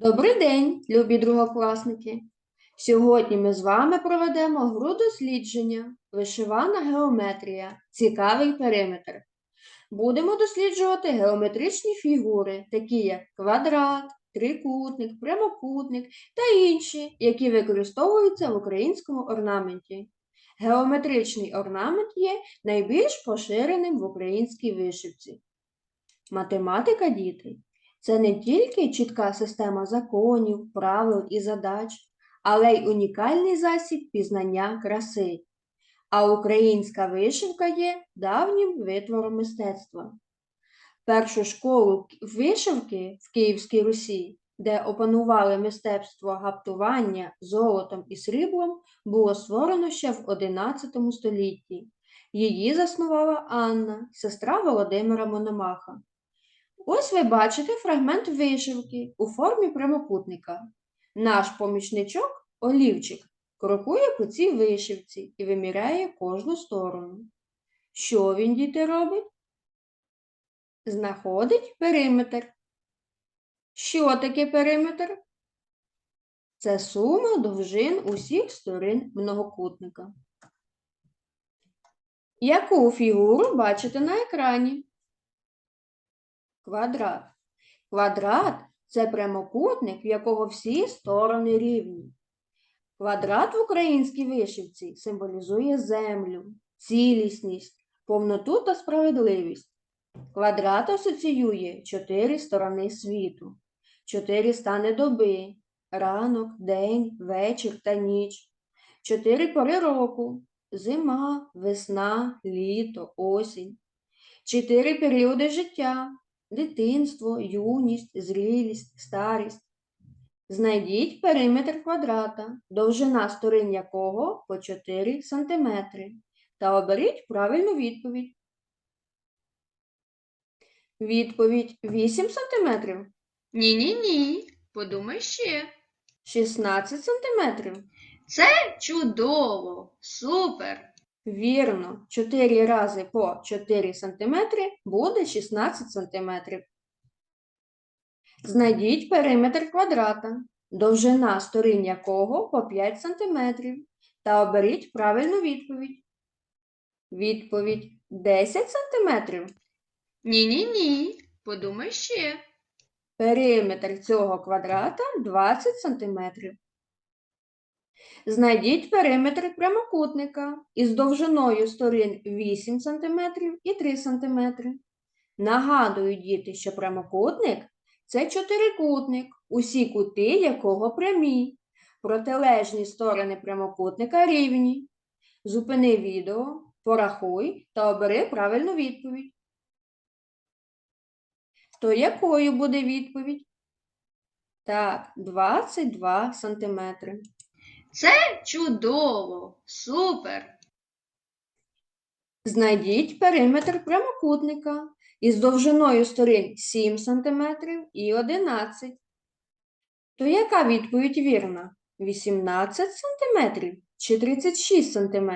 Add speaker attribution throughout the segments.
Speaker 1: Добрий день, любі другокласники! Сьогодні ми з вами проведемо гру дослідження Вишивана геометрія. Цікавий периметр. Будемо досліджувати геометричні фігури, такі як квадрат, трикутник, прямокутник та інші, які використовуються в українському орнаменті. Геометричний орнамент є найбільш поширеним в українській вишивці. Математика, діти, це не тільки чітка система законів, правил і задач, але й унікальний засіб пізнання краси. А українська вишивка є давнім витвором мистецтва. Першу школу вишивки в Київській Русі, де опанували мистецтво гаптування золотом і сріблом, було створено ще в XI столітті. Її заснувала Анна, сестра Володимира Мономаха. Ось ви бачите фрагмент вишивки у формі прямокутника. Наш помічничок, олівчик, крокує по цій вишивці і виміряє кожну сторону. Що він, діти, робить? Знаходить периметр. Що таке периметр? Це сума довжин усіх сторін многокутника. Яку фігуру бачите на екрані? Квадрат. Квадрат це прямокутник, в якого всі сторони рівні. Квадрат в українській вишивці символізує землю, цілісність, повноту та справедливість. Квадрат асоціює чотири сторони світу, чотири стани доби, ранок, день, вечір та ніч, чотири пори року, зима, весна, літо, осінь, чотири періоди життя, дитинство, юність, зрілість, старість. Знайдіть периметр квадрата, довжина сторін якого по 4 см, та оберіть правильну відповідь. Відповідь 8 см,
Speaker 2: Ні-ні-ні, подумай ще.
Speaker 1: 16 см.
Speaker 2: Це Чудово, супер.
Speaker 1: Вірно, 4 рази по 4 см буде 16 см. Знайдіть периметр квадрата, довжина сторін якого по 5 см, та оберіть правильну відповідь. Відповідь 10 см.
Speaker 2: Ні-ні-ні, подумай ще.
Speaker 1: Периметр цього квадрата 20 см. Знайдіть периметр прямокутника із довжиною сторін 8 см і 3 см. Нагадую, діти, що прямокутник це чотирикутник, усі кути якого прямі. Протилежні сторони прямокутника рівні. Зупини відео, порахуй та обери правильну відповідь. То якою буде відповідь? Так, 22 сантиметри.
Speaker 2: Чудово, супер.
Speaker 1: Знайдіть периметр прямокутника із довжиною сторін 7 см і 11. То яка відповідь вірна? 18 см чи 36 см?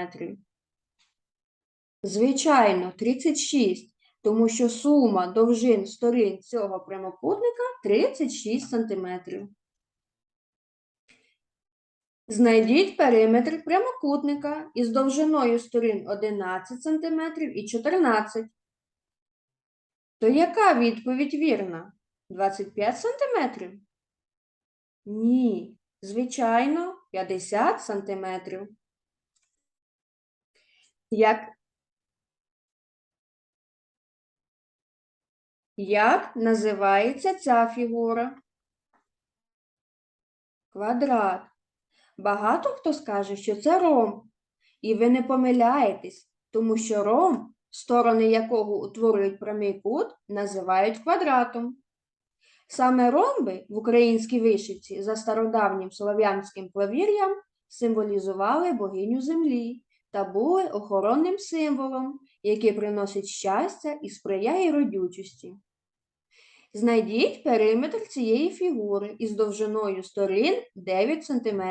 Speaker 1: Звичайно, 36, тому що сума довжин сторін цього прямокутника 36 см. Знайдіть периметр прямокутника із довжиною сторін 11 см і 14. То яка відповідь вірна? 25 см? Ні, звичайно, 50 см. Як, як називається ця фігура? Квадрат. Багато хто скаже, що це ромб. І ви не помиляєтесь, тому що ромб, сторони якого утворюють прямий кут, називають квадратом. Саме ромби в українській вишивці за стародавнім слов'янським плавір'ям символізували богиню землі та були охоронним символом, який приносить щастя і сприяє родючості. Знайдіть периметр цієї фігури із довжиною сторін 9 см.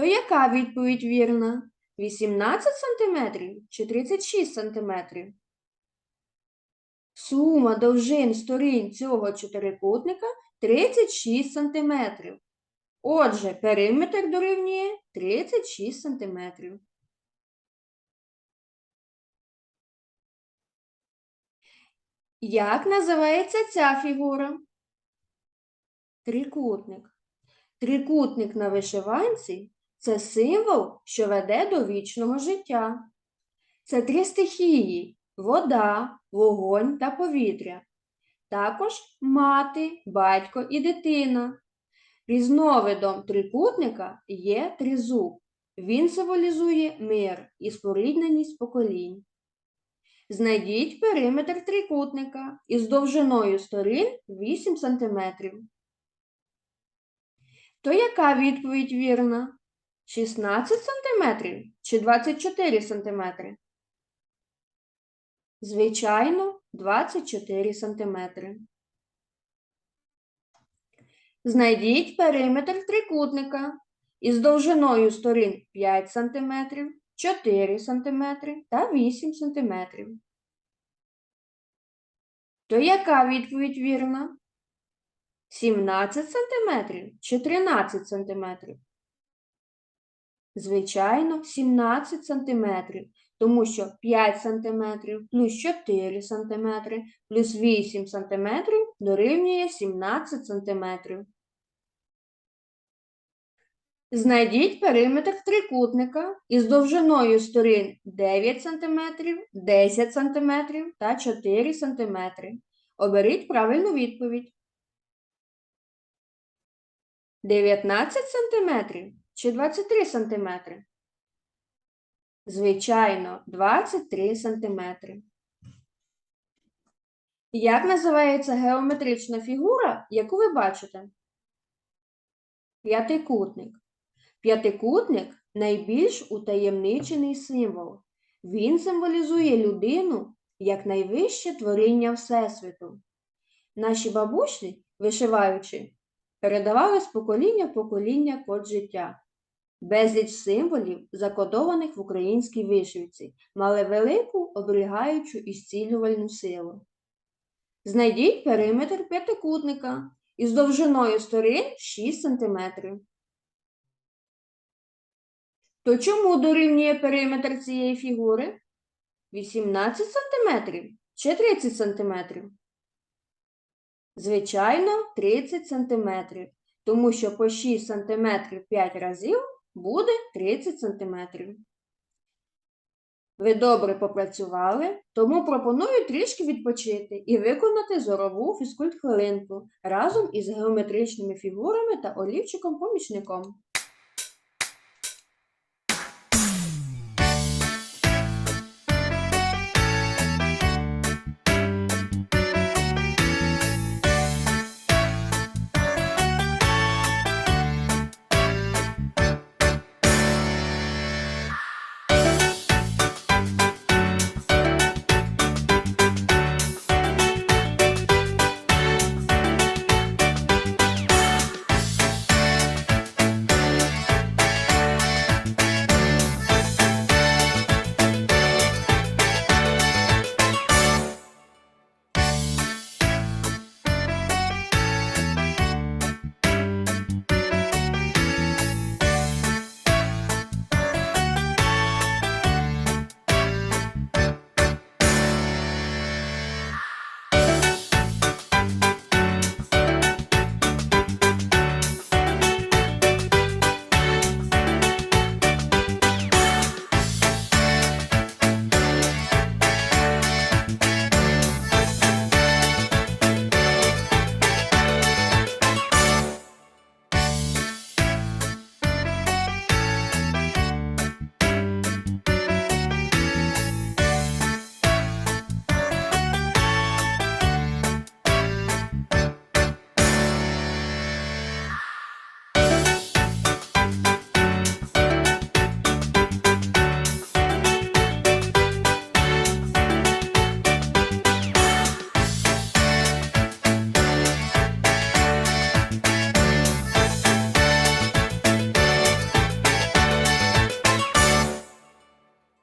Speaker 1: То яка відповідь вірна? 18 см чи 36 см? Сума довжин сторін цього чотирикутника 36 см. Отже, периметр дорівнює 36 см. Як називається ця фігура? Трикутник. Трикутник на вишиванці це символ, що веде до вічного життя. Це три стихії вода, вогонь та повітря. Також мати, батько і дитина. Різновидом трикутника є тризуб. Він символізує мир і спорідненість поколінь. Знайдіть периметр трикутника із довжиною сторін 8 см. То яка відповідь вірна? 16 см чи 24 см? Звичайно, 24 см. Знайдіть периметр трикутника із довжиною сторін 5 см, 4 см та 8 см. То яка відповідь вірна? 17 см чи 13 см? Звичайно, 17 см, тому що 5 см плюс 4 см плюс 8 см дорівнює 17 см. Знайдіть периметр трикутника із довжиною сторін 9 см, 10 см та 4 см. Оберіть правильну відповідь. 19 см чи 23 см? Звичайно, 23 см. Як називається геометрична фігура, яку ви бачите? П'ятикутник. П'ятикутник найбільш утаємничений символ. Він символізує людину як найвище творіння Всесвіту. Наші бабусі, вишиваючи, передавали з покоління в покоління код життя. Безліч символів, закодованих в українській вишивці, мали велику оберігаючу і зцілювальну силу. Знайдіть периметр п'ятикутника із довжиною сторін 6 см. То чому дорівнює периметр цієї фігури? 18 см чи 30 см? Звичайно, 30 см, тому що по 6 см 5 разів буде 30 см. Ви добре попрацювали, тому пропоную трішки відпочити і виконати зорову фізкульт-хвилинку разом із геометричними фігурами та олівчиком-помічником.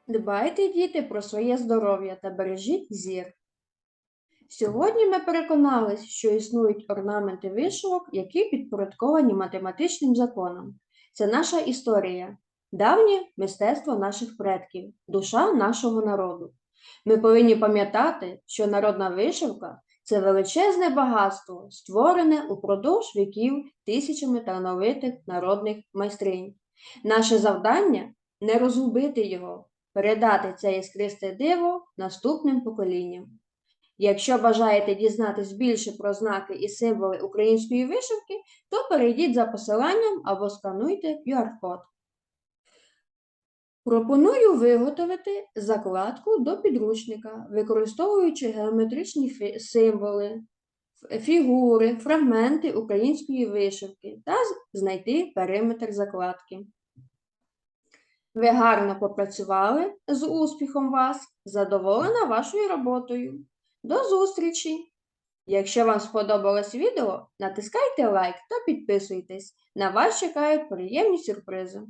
Speaker 1: Дбайте, діти, про своє здоров'я та бережіть зір. Сьогодні ми переконались, що існують орнаменти вишивок, які підпорядковані математичним законам. Це наша історія, давнє мистецтво наших предків, душа нашого народу. Ми повинні пам'ятати, що народна вишивка це величезне багатство, створене упродовж віків тисячами талановитих народних майстринь. Наше завдання не розгубити його, передати це іскристе диво наступним поколінням. Якщо бажаєте дізнатись більше про знаки і символи української вишивки, то перейдіть за посиланням або скануйте QR-код. Пропоную виготовити закладку до підручника, використовуючи геометричні символи, фігури, фрагменти української вишивки та знайти периметр закладки. Ви гарно попрацювали з успіхом вас, задоволена вашою роботою. До зустрічі! Якщо вам сподобалось відео, натискайте лайк та підписуйтесь. На вас чекають приємні сюрпризи.